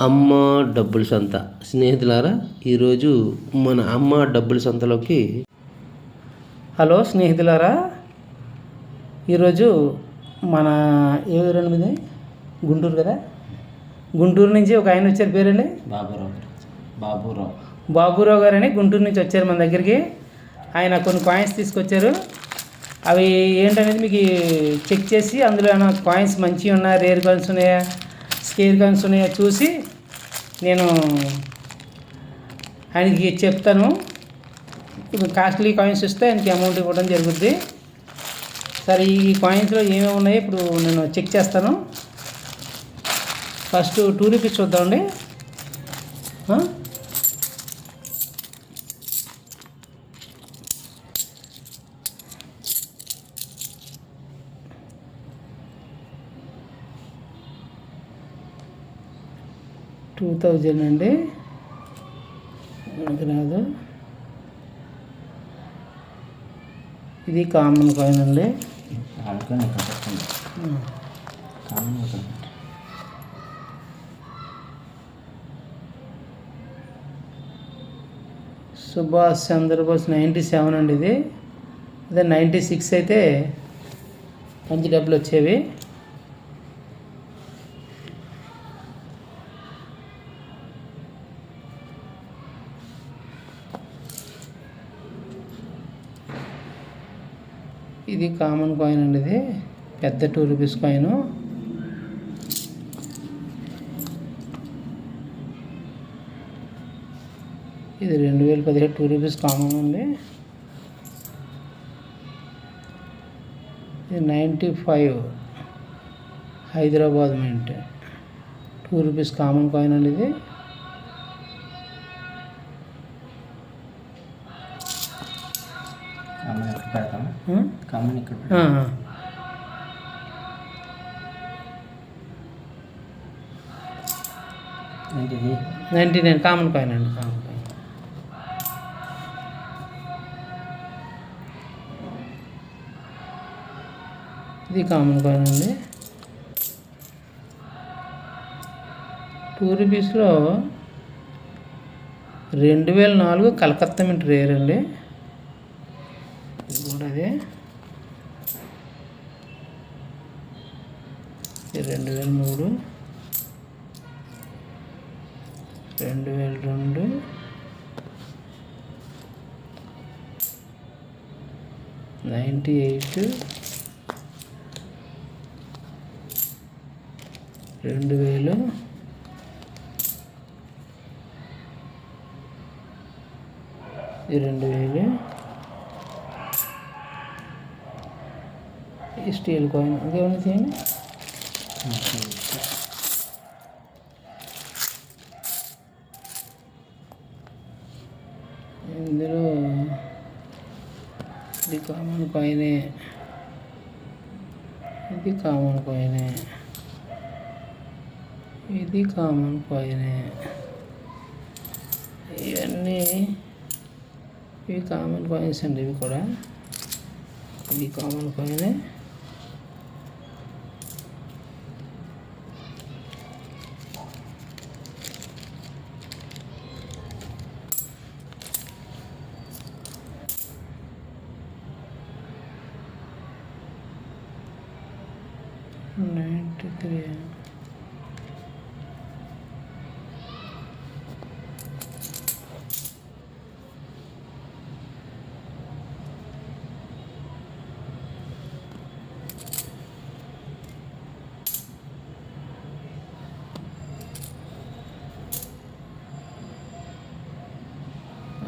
అమ్మ డబ్బుల సంత. స్నేహితులారా ఈరోజు మన అమ్మ డబ్బుల సంతలోకి. హలో స్నేహితులారా ఈరోజు మన ఏ ఊరండి మీది? గుంటూరు కదా? గుంటూరు నుంచి ఒక ఆయన వచ్చారు పేరండి? బాబురావు బాబురావు. బాబురావు గారు అని గుంటూరు నుంచి వచ్చారు మన దగ్గరికి. ఆయన కొన్ని కాయిన్స్ తీసుకొచ్చారు. అవి ఏంటనేది మీకు చెక్ చేసి అందులో ఏమైనా కాయిన్స్ మంచివి ఉన్నాయా? రేర్ కాయిన్స్ ఉన్నాయా? స్కేర్ కాయిన్స్ ఉన్నాయో చూసి నేను ఆయనకి చెప్తాను. ఇప్పుడు కాస్ట్లీ కాయిన్స్ ఇస్తే ఆయనకి అమౌంట్ ఇవ్వడం జరుగుద్ది. సరే ఈ కాయిన్స్లో ఏమేమి ఉన్నాయో ఇప్పుడు నేను చెక్ చేస్తాను. ఫస్ట్ టూ రూపీస్ చూద్దామండి. టూ థౌజండ్ అండి. మనకి రాదు. ఇది కామన్ కాయిన్ అండి. సుభాష్ చంద్రబోస్ నైంటీ సెవెన్ అండి ఇది. అదే నైంటీ సిక్స్ అయితే మంచి డబ్బులు వచ్చేవి. ఇది కామన్ కాయిన్ అండి ఇది. పెద్ద టూ రూపీస్ కాయిన్ ఇది రెండు వేల పదిహేడు టూ రూపీస్ కామన్ అండి. ఇది ninety five Hyderabad mint two rupees common coin అండి ఇది. కామన్ ఇక్కడ ఏంటిది? నైంటీ నైన్ కామన్ కాయిన్ అండి. Common coin. ఇది కామన్ కాయిన్ అండి. టూ రూపీస్లో రెండు వేల నాలుగు కలకత్తా మింట్ రేర్ అండి. ఇది కూడా అదే. రెండు వేల మూడు రెండు వేల రెండు నైంటీ ఎయిట్ రెండు వేలు ఇది రెండు వేలు ఈ స్టీల్ కాయిన్ ఇంకేమైనా తీయండి ఇందులో ఇది కామన్ కాయినే ఇది కామన్ కాయినే ఇది కామన్ కాయినే ఇవన్నీ ఇవి కామన్ కాయిన్స్ అండి ఇవి కూడా ఇది కామన్ కాయినే నైంటీ త్రీ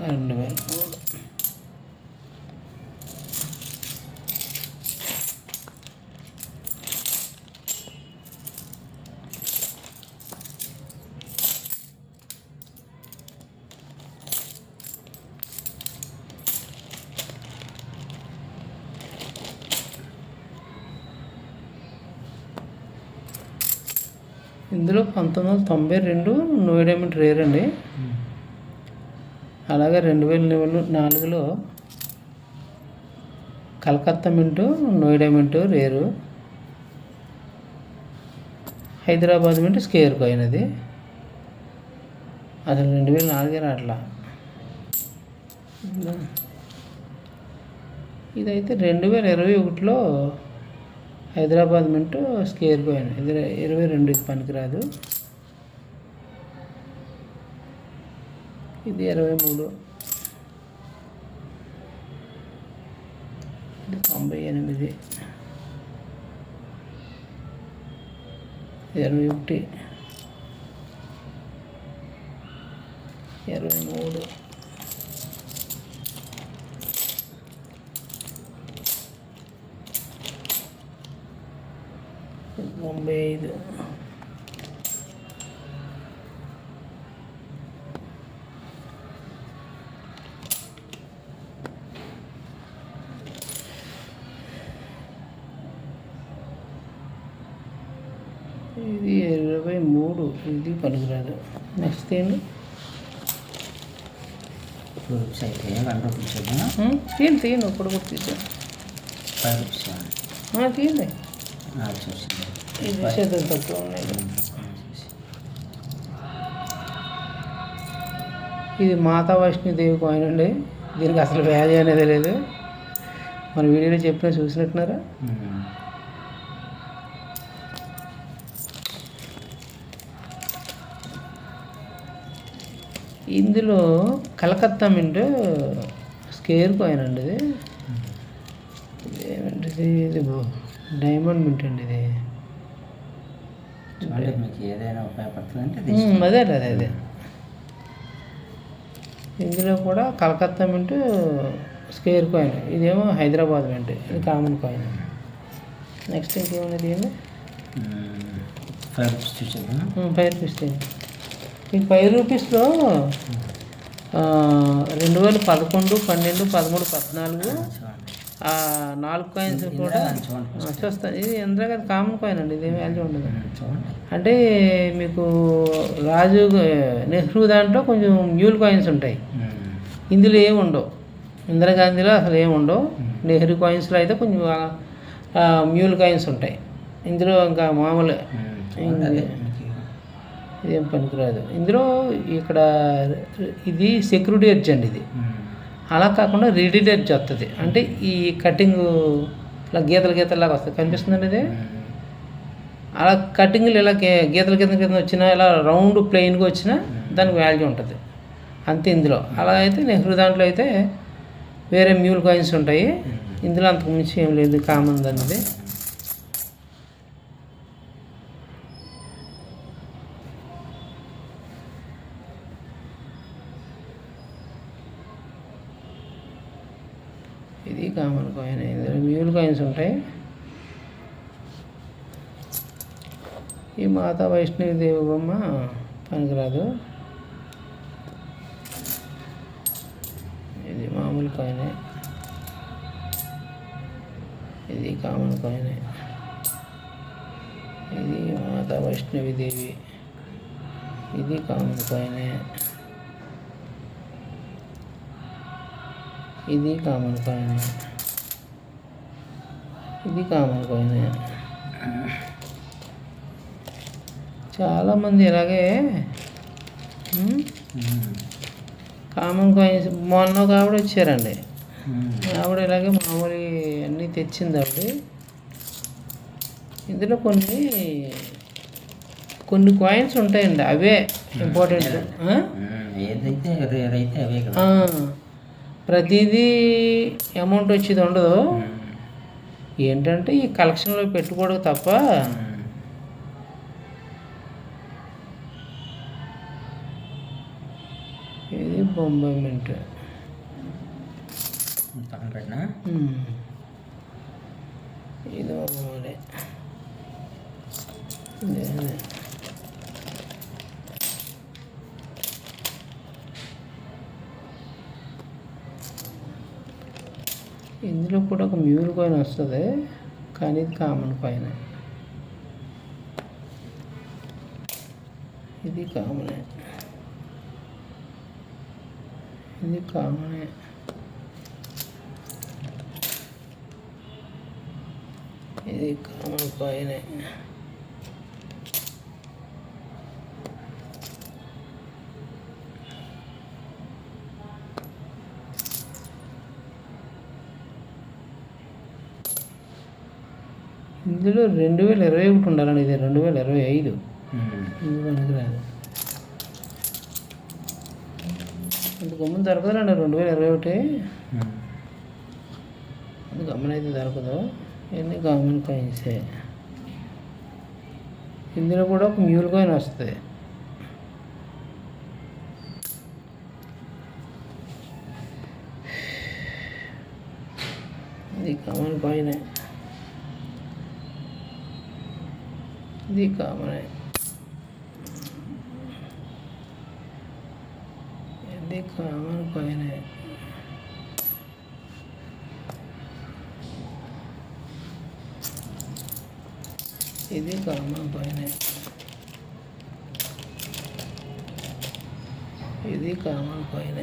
రెండు వేల మూడు ఇందులో పంతొమ్మిది వందల తొంభై రెండు నోయిడమెంట్ రేర్ అండి. అలాగే రెండు వేల నాలుగులో Calcutta mint Noida mint rare Hyderabad mint scarce coin అది. అసలు రెండు వేల నాలుగే రాట్లా ఇదైతే రెండు వేల ఇరవై ఒకటిలో హైదరాబాద్ మింటూ స్కేర్ కాయిన్ ఇది ఇరవై రెండుకి పనికిరాదు. ఇది ఇరవై మూడు. ఇది తొంభై ఎనిమిది. ఇరవై ఒకటి. ఇరవై మూడు. తొంభై ఐదు ఇది ఇరవై మూడు ఇది పనికిరాదు నెక్స్ట్ ఏంటి రూపీస్ అయితే వన్ రూపీస్ ఏమో తీయండి తీయండి ఒప్పుడు కూడా తీసాను ఫైవ్ రూపీస్ ఏమో తీయండి నాకు చూసింది ఇది చేతులు తక్కువ ఉన్నాయి ఇది మాతా వైష్ణోదేవి కాయిన్ అండి. దీనికి అసలు వ్యాధి అనేది లేదు. మన వీడియోలో చెప్పిన చూసినట్టున్నారా? ఇందులో కలకత్తా మింట్ స్కేర్ కాయిన్ అండి ఇది. ఇదేమంటిది ఇది బో- డైమండ్ మింట్ అండి ఇది. చూడండి మీకు ఏదైనా ఉపయోగపడుతుందంటే ఉమ్, అదే అదే అదే ఇందులో కూడా కలకత్తా మింట్ స్కేర్ కాయిన్. ఇదేమో హైదరాబాద్ మింట్. ఇది కామన్ కాయిన్. నెక్స్ట్ ఇంకేమైనా తీయండి ఫైవ్ రూపీస్ ఫైవ్ రూపీస్ ఈ ఫైవ్ రూపీస్లో రెండు వేల పదకొండు పన్నెండు పదమూడు పద్నాలుగు ఆ నాలుగు కాయిన్స్ కూడా చూస్తాను ఇది ఇందిరా గారి కామన్ కాయిన్ అండి ఇది వాల్యూ ఉండదు. అంటే మీకు రాజు నెహ్రూ దాంట్లో కొంచెం మ్యూల్ కాయిన్స్ ఉంటాయి. ఇందులో ఏమి ఉండవు. ఇందిరాగాంధీలో అసలు ఏమి ఉండవు. నెహ్రూ కాయిన్స్లో అయితే కొంచెం మ్యూల్ కాయిన్స్ ఉంటాయి. ఇందులో ఇంకా మామూలు ఇదేం పనికిరాదు. ఇందులో ఇక్కడ ఇది సెక్యూరిటీ ఎడ్జ్ అండి ఇది. అలా కాకుండా రెడీడ్ ఎడ్జ్ వస్తుంది అంటే ఈ కటింగ్ ఇలా గీతలు గీతలాగా వస్తుంది కనిపిస్తుందండి ఇది? అలా కటింగ్లు ఇలా గే- గీతల కింద కింద వచ్చినా ఇలా రౌండ్ ప్లెయిన్గా వచ్చినా దానికి వాల్యూ ఉంటుంది. అంతే ఇందులో. అలా అయితే నెహ్రూ దాంట్లో అయితే వేరే మ్యూల్ కాయిన్స్ ఉంటాయి. ఇందులో అంతకు మించి ఏం లేదు కామన్ అన్నది ఇది కామన్ కాయిన్ ఇందులో మ్యూల్ కాయిన్స్ ఉంటాయి ఈ మాతా వైష్ణవి దేవి బొమ్మ పనికిరాదు. ఇది మామూలు కాయినే. ఇది కామన్ కాయినే. ఇది మాతా వైష్ణవి దేవి. ఇది కామన్ కాయినే. ఇది కామన్ కాయినే. ఇది కామన్ కాయినే. చాలామంది ఇలాగే కామన్ కాయిన్స్ మొన్న ఒక ఆవిడ వచ్చారండి. ఆవిడ ఇలాగే మామూలు అన్నీ తెచ్చింది ఆవిడ. ఇందులో కొన్ని కొన్ని కాయిన్స్ ఉంటాయండి అవే ఇంపార్టెంట్ ప్రతిదీ అమౌంట్ వచ్చేది ఉండదు. ఏంటంటే ఈ కలెక్షన్లో పెట్టుకోవడం తప్ప పక్కన పెట్టినా ఉమ్. ఇది. ఇందులో కూడా ఒక మ్యూల్ కాయిన్ వస్తుంది కానీ ఇది కామన్ కాయిన్. ఇది కామనే. இது காமனு இது காமன் காயினு ఇందులో రెండు వేల ఇరవై ఒకటి ఉండాలండి ఇది రెండు వేల ఇరవై ఐదు ఇది అనుకురాదు గమ్మున దొరకదులండి రెండు వేల ఇరవై ఒకటి. అయితే దొరకదు. ఎన్ని గమ్మున కాయిన్సే. ఇందులో కూడా ఒక మ్యూల్ కాయిన్ వస్తుంది. ఇది కామన్ కాయిన్. ఇది కామన్. ఇది కామన్ కాయిన్ ఇది కామన్ కాయిన్ ఇది కామన్ కాయిన్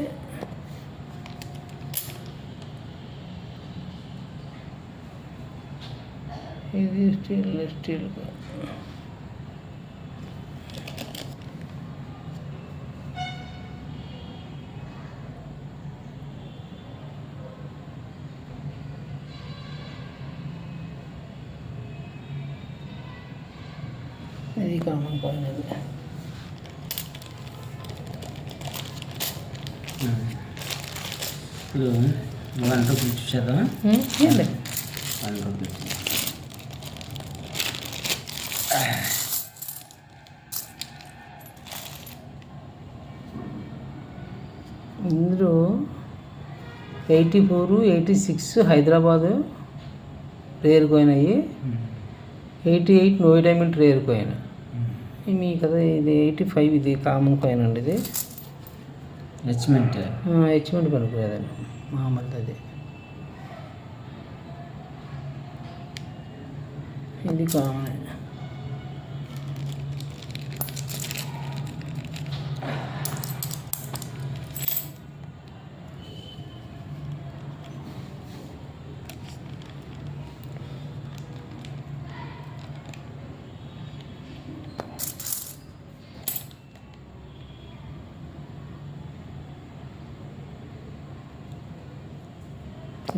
ఇది స్టీల్ స్టీల్ ఇది కామన్ కాయిన్ ఉమ్. ఇప్పుడు వన్ రూపీ చూసేద్దాం వన్ రూపీ ఇందులో eighty four eighty six Hyderabad rare coin అయ్యి. Eighty eight no diamond rare coin. మీ కదా ఇది ఎయిటీ ఫైవ్ ఇది కామన్ కాయిన్ అండి ఇది. హెచ్మెంట్ హెచ్మెంట్ పనికిరాదండి మామూలుది అది. ఇది కామన్ ఇది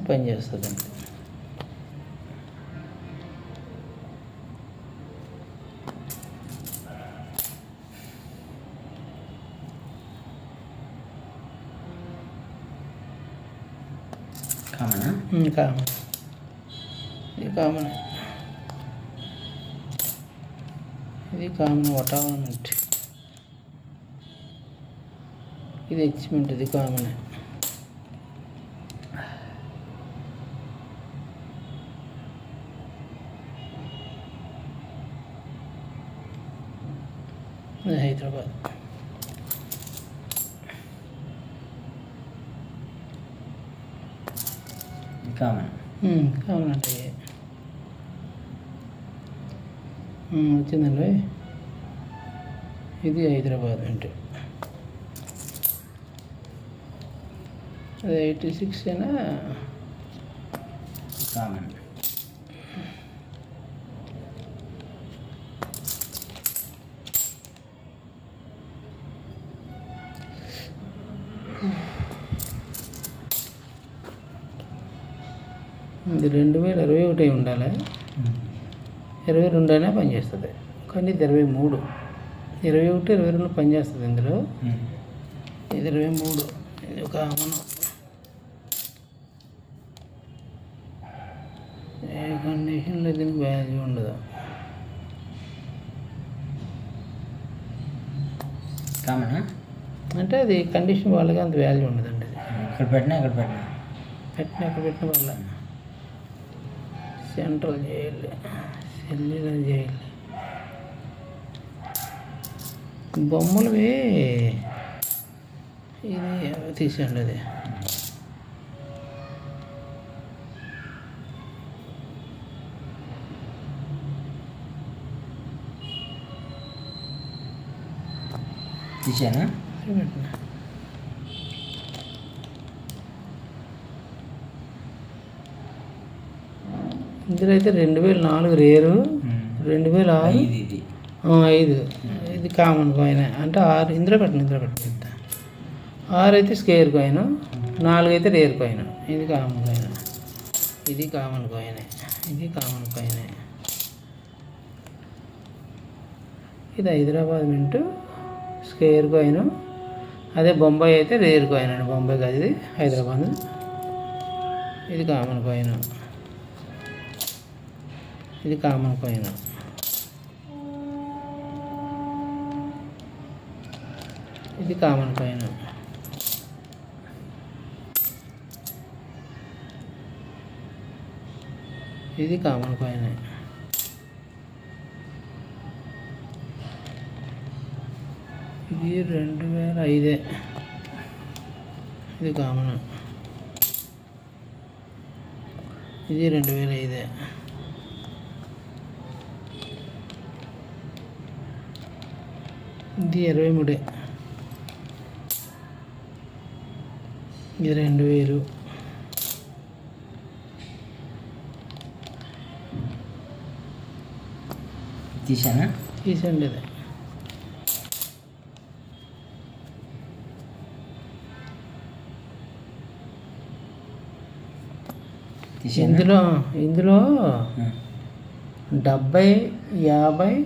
పని చేస్తుందండి కామనా ఉమ్, కామన్ ఇది కామన్ ఇది కామన్ వటావన్నట్టు ఇది హెచ్మెంట్ ఇది కామన్ ఇది హైదరాబాద్ కామన్ కామన్ అంటే వచ్చిందండి. ఇది హైదరాబాద్ అంటే అది ఎయిటీ సిక్స్ అయినా కామన్ ఇరవై ఒకటి ఉండాలి. ఇరవై రెండు అయినా పనిచేస్తుంది కానీ ఇది ఇరవై మూడు. ఇరవై ఒకటి ఇరవై రెండు పనిచేస్తుంది ఇందులో. ఇది ఇరవై మూడు. ఇది ఒక మనం ఏ కండిషన్లో దీనికి వాల్యూ ఉండదు. కామనా అంటే అది కండిషన్ వాళ్ళకి అంత వాల్యూ ఉండదండి ఇక్కడ పెట్టినా ఇక్కడ పెట్టినా. పెట్టిన అక్కడ పెట్టిన వల్ల సెంట్రల్ చేయాలి సెల్యులర్ చేయాలి బొమ్మలవి ఇది తీసేయండి అది? తీసానా? పెట్టిన ఇందులో అయితే రెండు వేల నాలుగు రేరు రెండు వేల ఆరు. ఐదు ఇది. Common coin. అంటే ఆరు ఇందులో పెట్టను ఇందులో పెట్టండి ఆరు అయితే స్కేర్ కాయిన్ నాలుగు అయితే రేర్ కాయిన్. ఇది కామన్ కాయిన్. ఇది కామన్ కాయిన్. ఇది కామన్ కాయిన్. ఇది హైదరాబాద్ మింట్ స్కేర్ కాయిన్. అదే బొంబాయి అయితే రేర్ కాయిన్ అండి బొంబాయి కాదు ఇది హైదరాబాద్. ఇది కామన్ కాయిన్. ఇది కామన్ కాయిన్ ఇది కామన్ కాయిన్ ఇది కామన్ కాయిన్ ఇది రెండు వేల ఐదే. ఇది కామన్. ఇది రెండు వేల ఐదే. ఇది ఇరవై మూడే. ఇది రెండు వేలు. తీసానా తీసండి తీసానా ఇందులో ఇందులో. డెబ్బై యాభై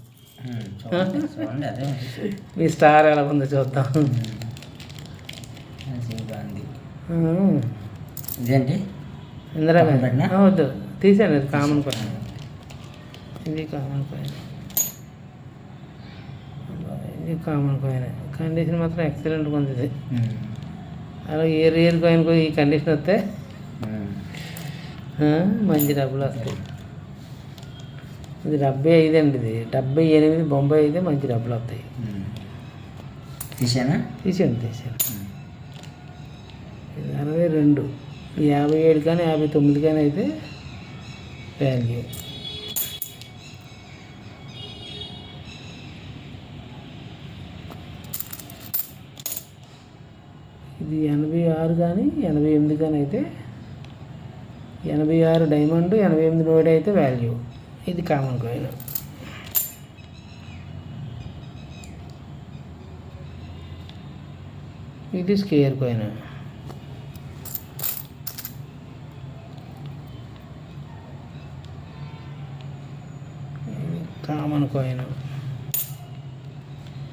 మీ స్టార్ ఎలా ఉందో చూద్దాం. ఇదేంటి? ఇందిరా వద్దు తీసాను ఇది కామన్ కాయిన్ ఇది కామన్ కాయిన్ ఇది కామన్ కాయిన్ కండిషన్ మాత్రం ఎక్సలెంట్గా ఉంది ఇది. అలా ఏ రేర్ కాయిన్ ఈ కండిషన్ వస్తే మంచి డబ్బులు వస్తాయి. ఇది డెబ్బై ఐదు అండి ఇది. డెబ్బై ఎనిమిది బొంబాయి అయితే మంచి డబ్బులు వస్తాయి. తీసానా? ఉమ్. ఇది అరవై రెండు. యాభై ఏడు కానీ యాభై తొమ్మిది కానీ అయితే వాల్యూ ఇది ఎనభై ఆరు కానీ ఎనభై ఎనిమిది కానీ అయితే ఎనభై ఆరు డైమండ్ ఎనభై ఎనిమిది నోట్ అయితే వాల్యూ ఇది కామన్ కాయిన్. ఇది స్కేర్ కాయిన్. Common coin.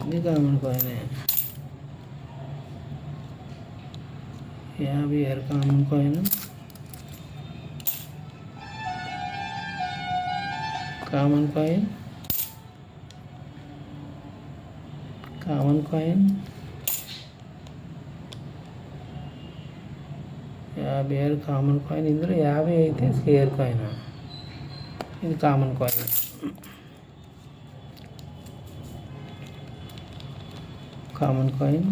ఇది కామన్ కాయిన్. యాభై ఆరు common coin. Common coin common coin యాభై ఆరు కామన్ కాయిన్ ఇందులో యాభై అయితే స్కేర్ కాయిన్ ఇది common coin common coin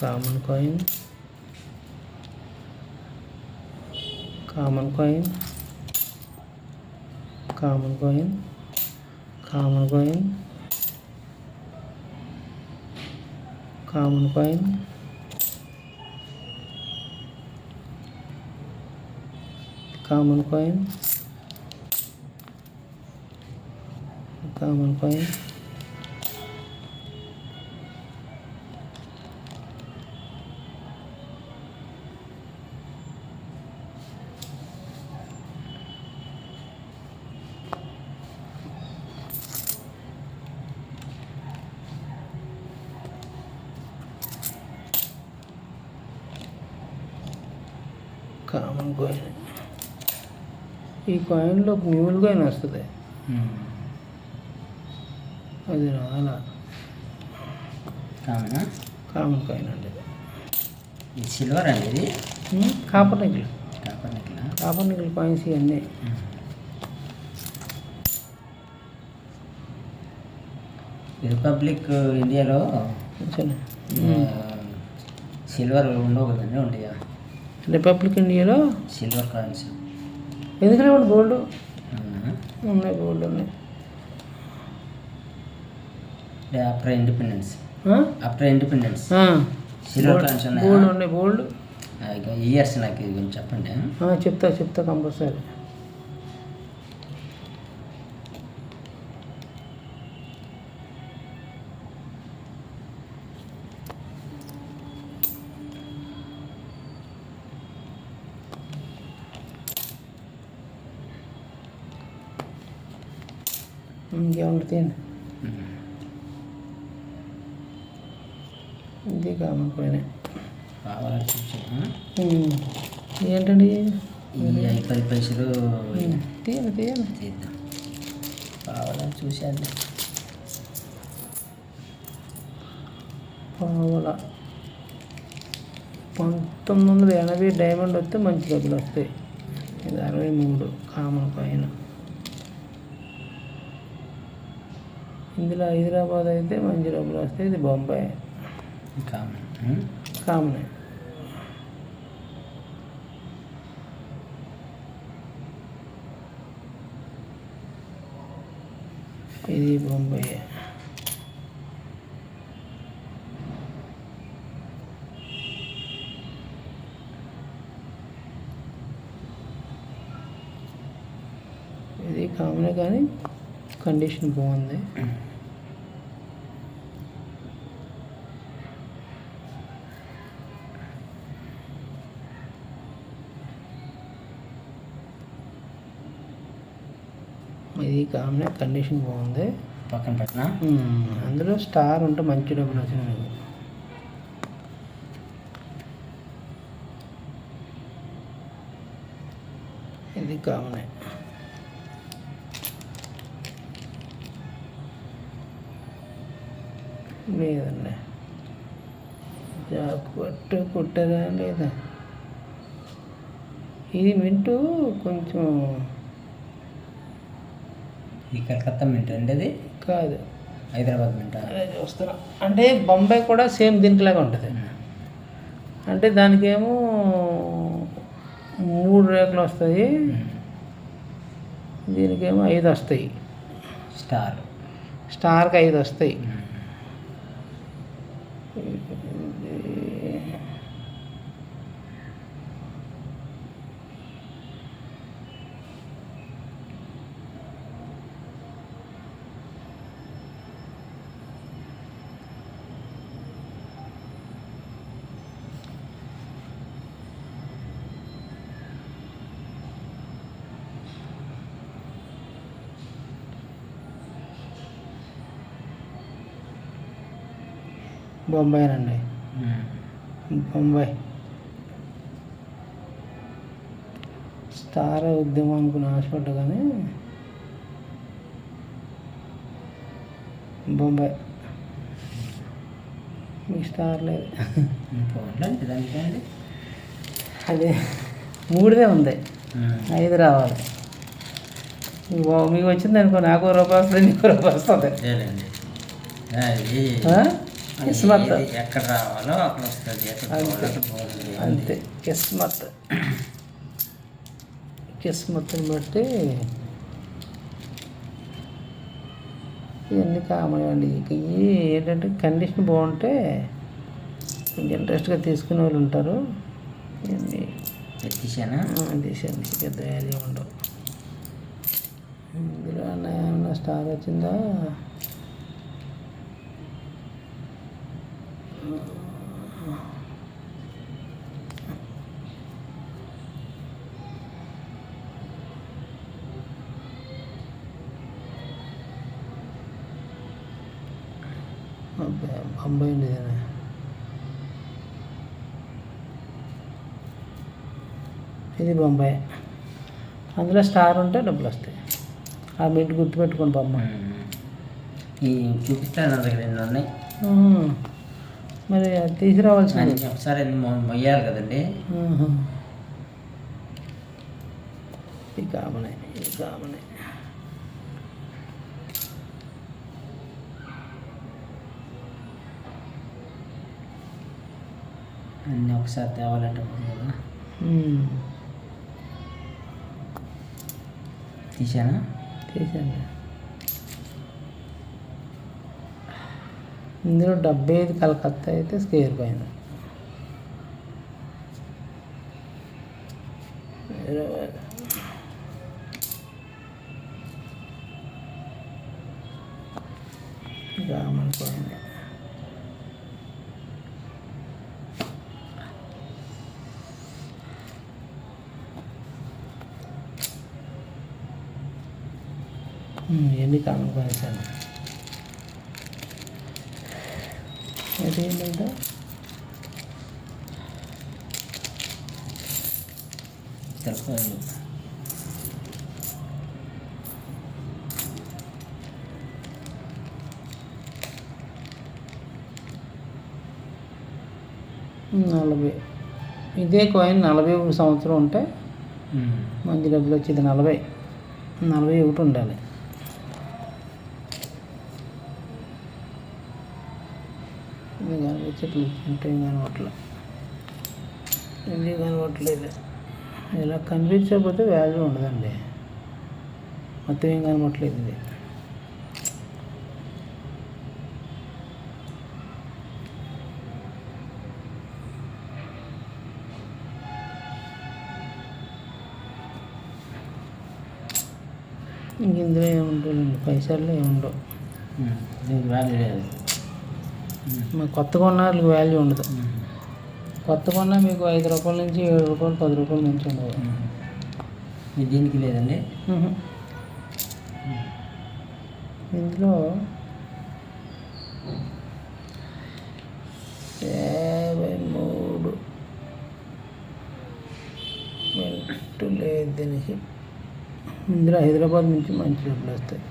common coin common coin common coin common coin common coin common coin common coin common coin ఈ కాయిన్లో మ్యూల్ కాయిన్ వస్తుంది. అది రాలా. కామనా కామన్ కాయిన్ అండి. ఇది సిల్వర్ అండి ఇది? కాపర్ నికిల్ కాపర్ నిక్కలా? కాపర్ నికిల్ కాయిన్స్ ఇవన్నీ. రిపబ్లిక్ ఇండియాలో సిల్వర్ ఉండవు కదండి ఉంటాయా రిపబ్లిక్ ఇండియాలో? Silver coins. ఎందుకంటే ఇప్పుడు గోల్డ్? ఉన్నాయి గోల్డ్ ఉన్నాయి. After independence? After independence. Silver coins gold ఉన్నాయా? ఉన్నాయి గోల్డ్ ఇయర్స్ నాకు కొంచెం చెప్పండి. చెప్తా చెప్తా కంపల్సరీ. ఇంకేముంటుంది తీయండి ఇది కామన్ ఉమ్. ఏంటండి? ఈ పది పైసలు తీయండి తీయండి తీద్దాం. కావాలని చూశాను పావుల. పంతొమ్మిది వందల ఎనభై డైమండ్ వస్తే మంచి డబ్బులు వస్తాయి. ఇది అరవై మూడు కామన్ పైన ఇందులో హైదరాబాద్ అయితే మంచి డబ్బులు వస్తాయి ఇది బొంబాయి. కామన్. కామన్ ఇది బొంబాయి. ఇది కామనే కానీ కండిషన్ బాగుంది. ఇది కామనే కండిషన్ బాగుంది. పక్కన పెట్టినా. అందులో స్టార్ ఉంటే మంచి డబ్బులు వచ్చినాయి. మీకు ఇది కామనే. లేదండి. జాక్ పట్టు కుట్టదా లేదా? ఇది మింటూ కొంచెం ఈ కలకత్తా మింట్ అండి అది కాదు. హైదరాబాద్ మింట. అదే చూస్తున్నా అంటే బొంబాయి కూడా సేమ్ దీనికిలాగా ఉంటుంది. అంటే దానికేమో మూడు రేకులు వస్తాయి. దీనికేమో ఐదు వస్తాయి. స్టార్. స్టార్కి ఐదు వస్తాయి. బొంబాయినండి బొంబాయి. స్టార్ ఉద్యమం అనుకుని ఆశపడ్డా కానీ. బొంబాయి. మీకు స్టార్ లేదు. అదే మూడుదే ఉంది. ఐదు రావాలి. మీకు వచ్చింది అనుకో నాకు రూపాయి వస్తుంది నీకు రూపాయి వస్తుంది? కిస్మత్. ఎక్కడ రావాలో అక్కడ వస్తుంది అంతే. కిస్మత్. కిస్మత్ని బట్టి ఇవన్నీ కామన్ అండి. ఇక ఇవి ఏంటంటే కండిషన్ బాగుంటే కొంచెం ఇంట్రెస్ట్గా తీసుకునే వాళ్ళు ఉంటారు. ఇవన్నీ. పెద్ద వాల్యూ ఉండవు. ఇందులో స్టార్ వచ్చిందా? బొంబాయి? ఇది బొంబాయి. అందులో స్టార్ ఉంటే డబ్బులు వస్తాయి. ఆ మింట్ గుర్తుపెట్టుకోండి బొమ్మ. ఈ చూపిస్తాను దగ్గర ఉన్నాయి? ఉమ్. మరి తీసుకురావాల్సింది. మొ- మొయ్యాలి కదండి ఉహు. ఇది కామనే ఇది కామనే అన్నీ ఒకసారి తేవాలంటే కదా. తీసానా? తీసండి ఇందులో డెబ్బై ఐదు కలకత్తా అయితే స్క్వేర్ పైన ఇరవై ఎన్ని కామన్ కాయిన్స్ అండి అదేంటంటే నలభై. ఇదే కాయిన్ నలభై సంవత్సరం ఉంటే మంచి డబ్బులు వచ్చేది నలభై. నలభై ఒకటి ఉండాలి. చెట్లు కనిపించట్లేదు అంటే ఏం కనబట్లేదు ఇలా కనిపించకపోతే వాల్యూ ఉండదండి. మొత్తం ఏం కనబట్లేదు ఇది. ఇంక ఇందులో ఏముండవు పైసల్లో ఏముండవు. దీనికి వాల్యూ లేదు. మా కొత్తగా ఉన్న వాళ్ళకి వాల్యూ ఉండదు. కొత్త కొన్నా మీకు ఐదు రూపాయల నుంచి ఏడు రూపాయలు పది రూపాయల నుంచి ఉండదు దీనికి లేదండి. ఇందులో యాభై మూడు. మినిట్ లేదు దీనికి ఇందులో హైదరాబాద్ నుంచి మంచి డబ్బులు వస్తాయి.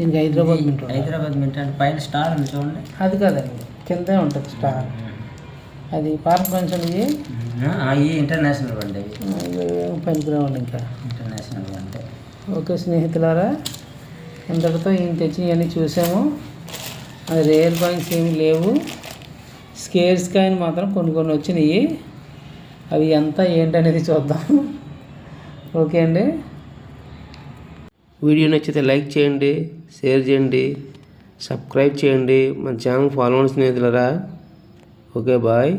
దీనికి హైదరాబాద్ మింట్. హైదరాబాద్ మింట్ అంటే పైన స్టార్ ఉంది చూడండి. అది కాదండి కిందే ఉంటుంది స్టార్. అది పార్క్ పెన్షన్ ఇది? అవి ఇంటర్నేషనల్ బండి అవి పనికిరావాలి ఇంకా. ఇంటర్నేషనల్ అంటే ఓకే స్నేహితులారా ఇంతటితో ఈయన తెచ్చి ఇవన్నీ చూసాము. అది రేర్ కాయిన్స్ ఏమి లేవు. స్కేర్స్ కాయిన్ మాత్రం కొన్ని కొన్ని వచ్చినాయి. అవి ఎంత ఏంటనేది చూద్దాం. ఓకే అండి. వీడియో నచ్చితే లైక్ చేయండి. షేర్ చేయండి సబ్స్క్రైబ్ చేయండి. మన ఛానల్ ఫాలో అవ్వండి స్నేహితులరా. Okay bye.